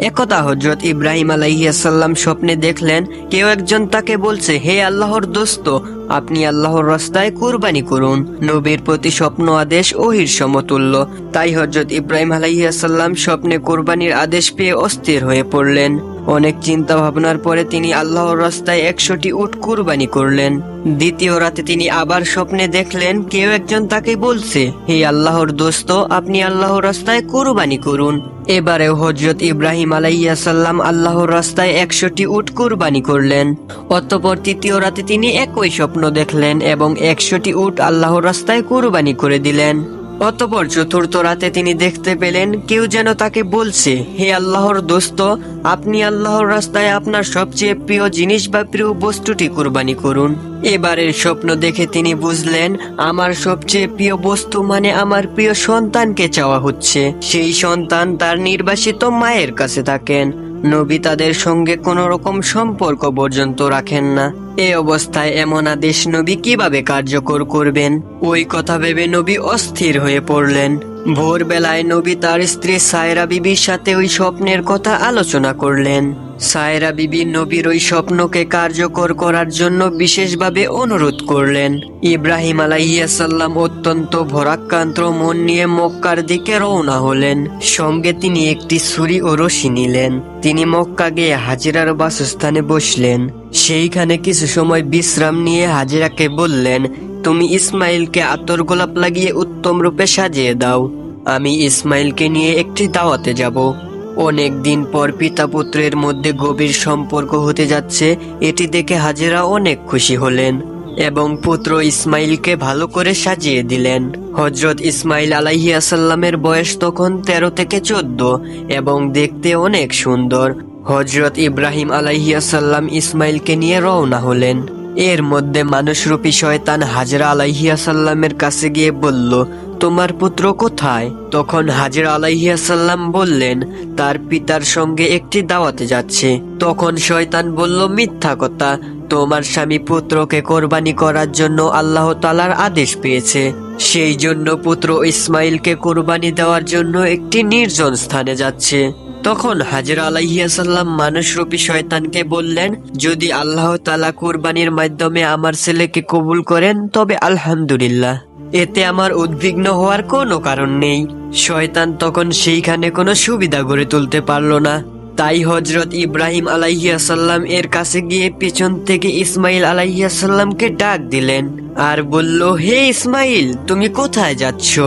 একদা হজরত ইব্রাহিম আলাইসাল্লাম স্বপ্নে দেখলেন কেউ একজন তাকে বলছে হে আল্লাহর দোস্ত আপনি আল্লাহর রাস্তায় কুরবানি করুন, নবীর প্রতি স্বপ্ন, আদেশ ওহির সমতুল্য। তাই হজরত ইব্রাহিম আলাইসাল্লাম স্বপ্নে কোরবানির আদেশ পেয়ে অস্থির হয়ে পড়লেন। অনেক চিন্তা ভাবনার পরে তিনি আল্লাহর রাস্তায় একশোটি উট কুরবানি করলেন। দ্বিতীয় রাতে তিনি আবার স্বপ্নে দেখলেন, কেউ একজন তাকে বলছে, হে আল্লাহর দোস্ত, আপনি আল্লাহর রাস্তায় কুরবানি করুন। এবারেও হজরত ইব্রাহিম আলাইসাল্লাম আল্লাহর রাস্তায় একশোটি উট কুরবানি করলেন। অতপর তৃতীয় রাতে তিনি একই স্বপ্ন দেখলেন এবং একশোটি উট আল্লাহর রাস্তায় কুরবানি করে দিলেন। অতপর চতুর্থ রাতে তিনি দেখতে পেলেন, কেউ যেন তাকে বলছে, হে আল্লাহর দোস্ত, আপনি আল্লাহর রাস্তায় আপনার সবচেয়ে প্রিয় জিনিস বা প্রিয় বস্তুটি কুরবানি করুন। এবারের স্বপ্ন দেখে তিনি বুঝলেন, আমার সবচেয়ে প্রিয় বস্তু মানে আমার প্রিয় সন্তানকে চাওয়া হচ্ছে। সেই সন্তান তার নির্বাসিত মায়ের কাছে থাকেন। নবী তাদের সঙ্গে কোনো রকম সম্পর্ক পর্যন্ত রাখেন না। এ অবস্থায় এমন আদেশ নবী কীভাবে কার্যকর করবেন? ওই কথা ভেবে নবী অস্থির হয়ে পড়লেন। ভোরবেলায় নবী তার স্ত্রী সায়রা বিবির সাথে ওই স্বপ্নের কথা আলোচনা করলেন। সায়রা বিবি নবীর ওই স্বপ্নকে কার্যকর করার জন্য বিশেষভাবে অনুরোধ করলেন। ইব্রাহিম আলাইসাল্লাম অত্যন্ত ভরাক্রান্ত মন নিয়ে মক্কার দিকে রওনা হলেন। সঙ্গে তিনি একটি ছুরি ও রশি নিলেন। তিনি মক্কা গিয়ে হাজিরার বাসস্থানে বসলেন। সেইখানে কিছু সময় বিশ্রাম নিয়ে হাজিরাকে বললেন তুমি ইসমাইলকে আতর গোলাপ লাগিয়ে উত্তম রূপে সাজিয়ে দাও। আমি ইসমাইলকে নিয়ে একটি দাওয়াতে যাব। অনেক দিন পর পিতা পুত্রের মধ্যে গভীর সম্পর্ক হতে যাচ্ছে, এটি দেখে হাজেরা অনেক খুশি হলেন এবং পুত্র ইসমাইলকে ভালো করে সাজিয়ে দিলেন। হজরত ইসমাইল আলাইহিয়াসাল্লামের বয়স তখন তেরো থেকে চোদ্দ এবং দেখতে অনেক সুন্দর। হজরত ইব্রাহিম আলাইহিয়াসাল্লাম ইসমাইলকে নিয়ে রওনা হলেন। এর মধ্যে মানুষরূপী শয়তান হাজরা আলাইহিয়াসাল্লামের কাছে গিয়ে বলল, তোমার পুত্র কোথায়? তখন হাজির আলাইহিয়াসাল্লাম বললেন, তার পিতার সঙ্গে একটি দাওয়াতে যাচ্ছে। তখন শয়তান বলল, মিথ্যা কথা। তোমার স্বামী পুত্রকে কোরবানি করার জন্য আল্লাহ তালার আদেশ পেয়েছে। সেই জন্য পুত্র ইসমাইলকে কোরবানি দেওয়ার জন্য একটি নির্জন স্থানে যাচ্ছে। তখন হাজির আলাইহিয়াসাল্লাম মানুষরূপী শয়তানকে বললেন, যদি আল্লাহ তালা কোরবানির মাধ্যমে আমার ছেলেকে কবুল করেন, তবে আলহামদুলিল্লাহ। এতে আমার উদ্বিগ্ন হওয়ার কোনো কারণ নেই। শয়তান তখন সেইখানে কোনো সুবিধা গড়ে তুলতে পারল না। তাই হজরত ইব্রাহিম আলাইহিয়াসাল্লাম এর কাছে গিয়ে পেছন থেকে ইসমাইল আলাইহিয়াসাল্লামকে ডাক দিলেন। আর বলল, হে ইসমাইল, তুমি কোথায় যাচ্ছ?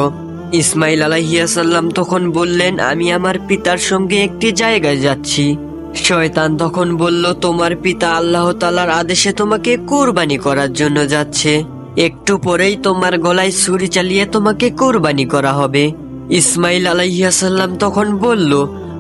ইসমাইল আলাইহিয়াসাল্লাম তখন বললেন, আমি আমার পিতার সঙ্গে একটি জায়গায় যাচ্ছি। শয়তান তখন বলল, তোমার পিতা আল্লাহ তালার আদেশে তোমাকে কোরবানি করার জন্য যাচ্ছে। একটু পরেই তোমার গলায় ছুরি চালিয়ে তোমাকে কোরবানি করা হবে। ইসমাইল আলাইহিয়াসাল্লাম তখন বলল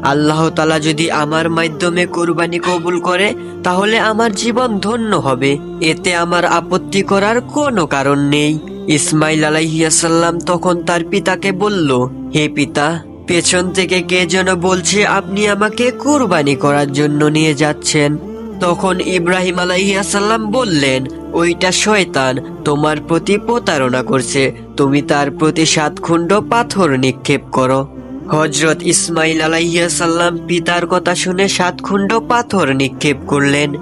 আল্লাহ তালা যদি আমার মাধ্যমে কোরবানি কবুল করে, তাহলে আমার জীবন ধন্য হবে। এতে আমার আপত্তি করার কোনো কারণ নেই। ইসমাইল আলাইহাসাল্লাম তখন তার পিতাকে বলল, হে পিতা, পেছন থেকে কে যেন বলছে আপনি আমাকে কোরবানি করার জন্য নিয়ে যাচ্ছেন? তখন ইব্রাহিম আলাইসাল্লাম বললেন, ওইটা শয়তান, তোমার প্রতি প্রতারণা করছে। তুমি তার প্রতি সাত খুণ্ড পাথর নিক্ষেপ করো। হজরত ইসমাইল আলাইসাল্লাম পিতার কথা শুনে সাত খুণ্ড পাথর নিক্ষেপ করলেন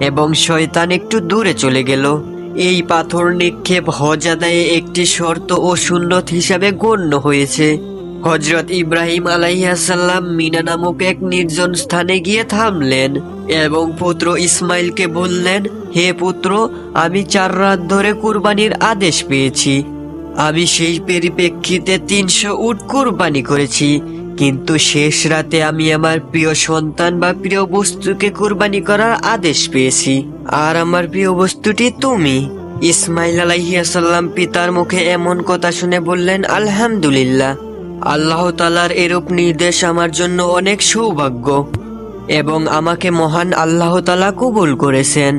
এবং শয়তান একটু দূরে চলে গেল। এই পাথর নিক্ষেপ হজ আদায়ে একটি শর্ত ও সুন্নত হিসাবে গণ্য হয়েছে। হজরত ইব্রাহিম আলাইহাসাল্লাম মিনা নামক এক নির্জন স্থানে গিয়ে থামলেন এবং পুত্র ইসমাইলকে বললেন, হে পুত্র, আমি চার রাত ধরে কুরবানির আদেশ পেয়েছি। আমি সেই পরিপ্রেক্ষিতে তিনশো উট কুরবানি করেছি, কিন্তু শেষ রাতে আমি আমার প্রিয় সন্তান বা প্রিয় বস্তুকে কুরবানি করার আদেশ পেয়েছি। আর আমার প্রিয় বস্তুটি তুমি। ইসমাইল আলাইহিয়াসাল্লাম পিতার মুখে এমন কথা শুনে বললেন, আলহামদুলিল্লাহ। আল্লাহ তালার এরূপ নির্দেশ আমার জন্য অনেক সৌভাগ্য এবং আমাকে মহান আল্লাহ তালা কবুল করেছেন।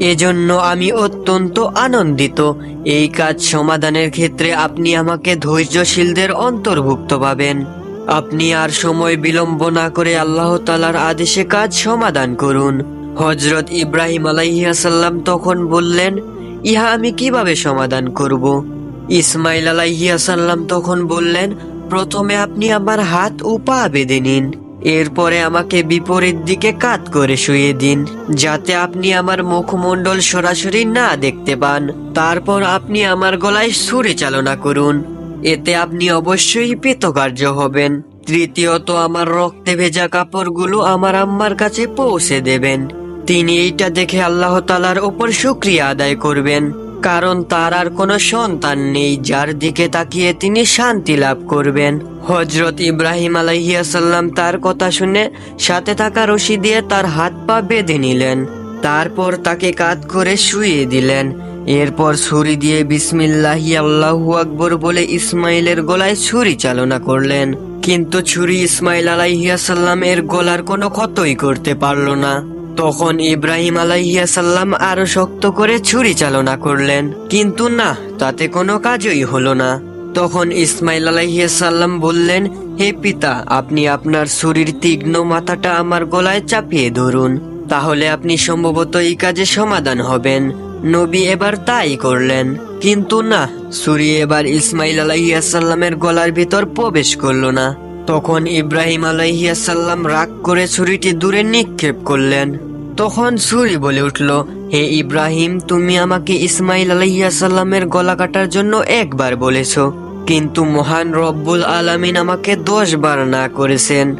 এজন্য আমি অত্যন্ত আনন্দিত। এই কাজ সমাধানের ক্ষেত্রে আপনি আমাকে ধৈর্যশীলদের অন্তর্ভুক্ত পাবেন আপনি আর সময় বিলম্ব না করে আল্লাহ তালার আদেশে কাজ সমাধান করুন। হজরত ইব্রাহিম আলাইহাসাল্লাম তখন বললেন, ইহা আমি কীভাবে সমাধান করব? ইসমাইল আলাইহিয়াসাল্লাম তখন বললেন, প্রথমে আপনি আমার হাত ও পা বেঁধে নিন। এরপরে আমাকে বিপরীত দিকে কাত করে শুয়ে দিন, যাতে আপনি আমার মুখমণ্ডল সরাসরি না দেখতে পান। তারপর আপনি আমার গলায় ছুরি চালনা করুন। এতে আপনি অবশ্যই কৃতকার্য হবেন। তৃতীয়ত, আমার রক্তে ভেজা কাপড়গুলো আমার আম্মার কাছে পৌঁছে দেবেন। তিনি এইটা দেখে আল্লাহ তালার ওপর শুক্রিয়া আদায় করবেন। কারণ তার আর কোনো সন্তান নেই, যার দিকে তাকিয়ে তিনি শান্তি লাভ করবেন। হজরত ইব্রাহিম আলাইহিয়াসাল্লাম তার কথা শুনে সাথে থাকা রশি দিয়ে তার হাত পা বেঁধে নিলেন। তারপর তাকে কাত করে শুয়ে দিলেন। এরপর ছুরি দিয়ে বিসমিল্লাহি আল্লাহু আকবর বলে ইসমাইলের গলায় ছুরি চালনা করলেন। কিন্তু ছুরি ইসমাইল আলাইহিয়াসাল্লাম এর গলার কোনো ক্ষতই করতে পারল না। তখন ইব্রাহিম আলাইহিয়াসাল্লাম আরও শক্ত করে ছুরি চালনা করলেন। কিন্তু না, তাতে কোনো কাজই হলো না। তখন ইসমাইল আলাইহিয়াসাল্লাম বললেন, হে পিতা, আপনি আপনার ছুরির তীক্ষ্ণ মাথাটা আমার গলায় চাপিয়ে ধরুন। তাহলে আপনি সম্ভবত এই কাজে সমাধান হবেন। নবী এবার তাই করলেন। কিন্তু না, ছুরি এবার ইসমাইল আলাইহিয়াসাল্লামের গলার ভিতর প্রবেশ করল না। তখন ইব্রাহিম আলাইহিয়াসাল্লাম রাগ করে ছুরিটি দূরে নিক্ষেপ করলেন। তখন ছুরি বলে উঠল, হে ইব্রাহিম, তুমি আমাকে ইসমাইল আলাইহিয়াসাল্লামের গলা কাটার জন্য একবার বলেছ, কিন্তু মহান রব্বুল আলামিন আমাকে দশ বার না করেছেন।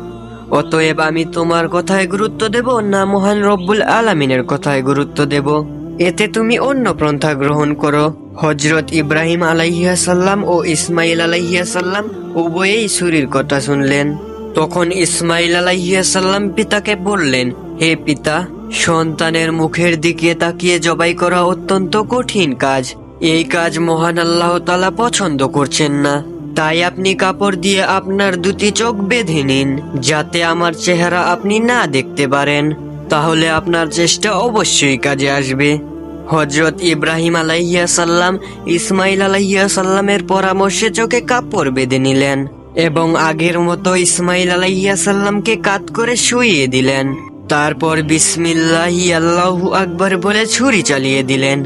অতএব আমি তোমার কথায় গুরুত্ব দেব না মহান রব্বুল আলামিনের কথায় গুরুত্ব দেব। এতে তুমি অন্য পন্থা গ্রহণ করো। হজরত ইব্রাহিম আলাইহিয়াসাল্লাম ও ইসমাইল আলাইহিয়াসাল্লাম উভয়েই ছুরির কথা শুনলেন। তখন ইসমাইল আলাইহিয়াসাল্লাম পিতাকে বললেন, হে পিতা, সন্তানের মুখের দিকে তাকিয়ে জবাই করা অত্যন্ত কঠিন কাজ। এই কাজ মহান আল্লাহ তালা পছন্দ করছেন না। তাই আপনি কাপড় দিয়ে আপনার দুটি চোখ বেঁধে নিন, যাতে আমার চেহারা আপনি না দেখতে পারেন। তাহলে আপনার চেষ্টা অবশ্যই কাজে আসবে। হজরত ইব্রাহিম আলাইয়া সাল্লাম ইসমাইল আলাইয়া সাল্লামের পরামর্শে চোখে কাপড় বেঁধে নিলেন এবং আগের মতো ইসমাইল আলাইয়া সাল্লামকে কাত করে শুইয়ে দিলেন। তারপর বিসমিল্লাহি আল্লাহু আকবার বলে ছুরি চালিয়ে দিলেন।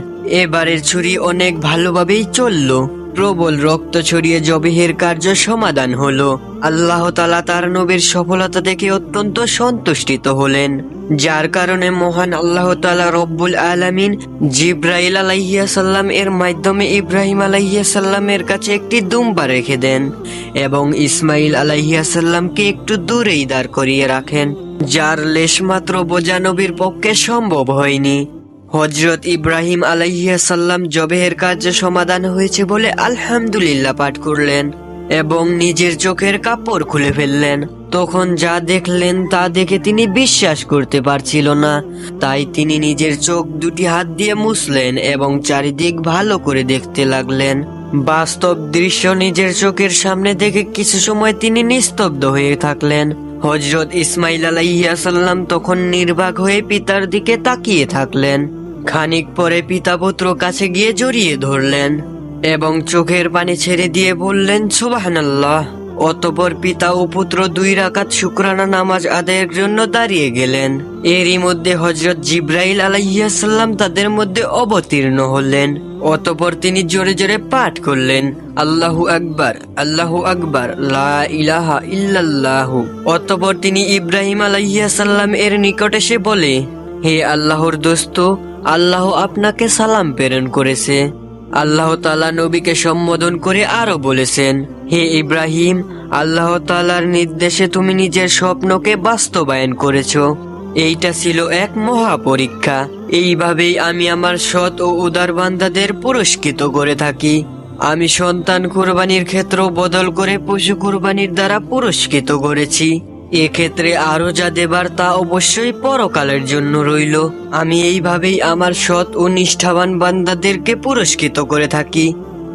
এবারের ছুরি অনেক ভালোভাবেই চলল। প্রবল রক্ত ছড়িয়ে জবেহের কার্য সমাধান হলো। আল্লাহ তালা তার নবীর সফলতা দেখে অত্যন্ত সন্তুষ্টিত হলেন। যার কারণে মহান আল্লাহ তালা রব্বুল আলামিন জিব্রাইল আলাইহিয়া সাল্লাম এর মাধ্যমে ইব্রাহিম আলাইহিয়া সাল্লামের কাছে একটি দুম্বা রেখে দেন এবং ইসমাইল আলাইহিয়া সাল্লামকে একটু দূরেই দাঁড় করিয়ে রাখেন, যার লেশমাত্র বোঝা নবীর পক্ষে সম্ভব হয়নি। হজরত ইব্রাহিম আলাইহিয়া সাল্লাম জবেহের কার্য সমাধান হয়েছে বলে আলহামদুলিল্লাহ পাঠ করলেন এবং নিজের চোখের কাপড় খুলে ফেললেন। তখন যা দেখলেন তা দেখে তিনি বিশ্বাস করতে পারছিল না। তাই তিনি নিজের চোখ দুটি হাত দিয়ে মুছলেন এবং চারিদিক ভালো করে দেখতে লাগলেন। বাস্তব দৃশ্য নিজের চোখের সামনে দেখে কিছু সময় তিনি নিস্তব্ধ হয়ে থাকলেন। হজরত ইসমাইল আলাইসাল্লাম তখন নির্বাক হয়ে পিতার দিকে তাকিয়ে থাকলেন। খানিক পরে পিতা পুত্র কাছে গিয়ে জড়িয়ে ধরলেন এবং চোখের পানি ছেড়ে দিয়ে বললেন, সুবাহানাল্লাহ। অতপর পিতা ও পুত্র দুই রাকাত শুক্রানা নামাজ আদায়ের জন্য দাঁড়িয়ে গেলেন। এরই মধ্যে হজরত জিব্রাইল আলাইসাল্লাম তাদের মধ্যে অবতীর্ণ হলেন। অতপর তিনি জোরে জোরে পাঠ করলেন, আল্লাহু আকবার আল্লাহু আকবার, লা ইলাহা ইল্লাল্লাহু। অতপর তিনি ইব্রাহিম আলাইসাল্লাম এর নিকট এসে বলে হে আল্লাহর দোস্ত, আল্লাহ আপনাকে সালাম প্রেরণ করেছে। আল্লাহ তালা নবীকে সম্বোধন করে আরও বলেছেন, হে ইব্রাহিম, আল্লাহ তালার নির্দেশে তুমি নিজের স্বপ্নকে বাস্তবায়ন করেছ। এইটা ছিল এক মহা পরীক্ষা এইভাবেই আমি আমার সৎ ও উদার বান্দাদের পুরস্কৃত করে থাকি। আমি সন্তান কুরবানির ক্ষেত্র বদল করে পশু কুরবানির দ্বারা পুরস্কৃত করেছি। এক্ষেত্রে আরও যা দেবার তা অবশ্যই পরকালের জন্য রইল। আমি এইভাবেই আমার সৎ ও নিষ্ঠাবান বান্দাদেরকে পুরস্কৃত করে থাকি।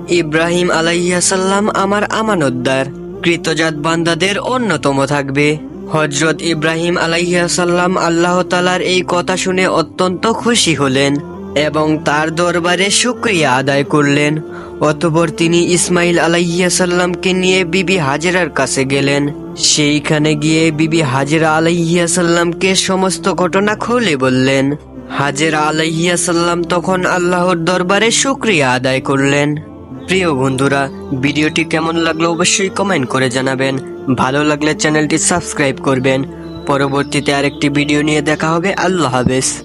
ইব্রাহিম আলাইহাসাল্লাম আমার আমানতদার। কৃতজাত বান্দাদের অন্যতম থাকবে। হজরত ইব্রাহিম আলাইহাসাল্লাম আল্লাহ তালার এই কথা শুনে অত্যন্ত খুশি হলেন এবং তার দরবারে শুক্রিয়া আদায় করলেন। অতপর তিনি ইসমাইল আলাইহিয়াসাল্লামকে নিয়ে বিবি হাজেরার কাছে গেলেন। সেইখানে গিয়ে বিবি হাজেরা আলাইহিয়াসাল্লামকে সমস্ত ঘটনা খুলে বললেন। হাজেরা আলাইহিয়াসাল্লাম তখন আল্লাহর দরবারে শুক্রিয়া আদায় করলেন। প্রিয় বন্ধুরা, ভিডিওটি কেমন লাগল অবশ্যই কমেন্ট করে জানাবেন। ভালো লাগলে চ্যানেলটি সাবস্ক্রাইব করবেন। পরবর্তীতে আরেকটি ভিডিও নিয়ে দেখা হবে। আল্লাহ হাফেজ।